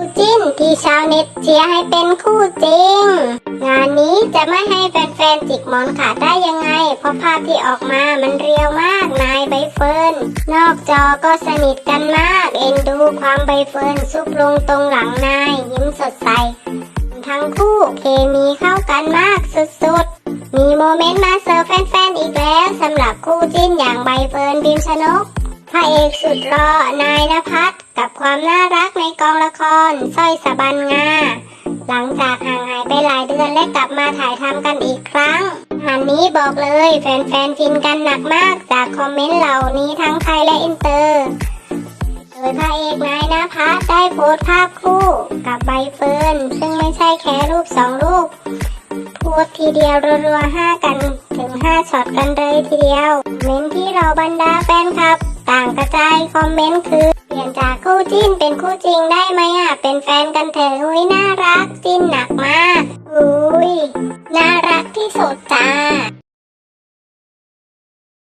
คู่จิ้นที่ชาวเน็ตเชียร์ให้เป็นคู่จริง งานนี้จะไม่ให้แฟนๆจิกหมอนขาดได้ยังไง เพราะภาพที่ออกมามันเรียวมากนายใบเฟิร์นนอกจอก็สนิทกันมาก เอ็นดูความใบเฟิร์นซุบลงตรงหลังนายยิ้มสดใส ทั้งคู่เคมีเข้ากันมากสุดๆ มีโมเมนต์มาเสิร์แฟนๆอีกแล้วสำหรับคู่จิ้นอย่างใบเฟิร์นบิมชนกพระเอกสุดรอนายนภัส กับความน่ารักในกองละครสร้อยสะบันงา หลังจากห่างหายไปหลายเดือนและกลับมาถ่ายทำกันอีกครั้งงานนี้บอกเลยแฟนๆฟินกันหนักมากจากคอมเมนต์เหล่านี้ทั้งไทยและอินเตอร์โดยพระเอกนายนภัสได้โพสต์ภาพคู่กับใบเฟิร์นซึ่งไม่ใช่แค่รูปสองรูปพูดทีเดียวรัวๆห้ากันถึงห้าช็อตกันเลยทีเดียวเม้นที่เราบรรดาแฟนคลับ ต่างกระจายคอมเมนต์คือเปลี่ยนจาก คู่จิ้นเป็นคู่จริงได้ไหมอะ เป็นแฟนกันเถอะอุ้ยน่ารักจิ้นหนักมากอุ้ยน่ารักที่สุดจ้ะ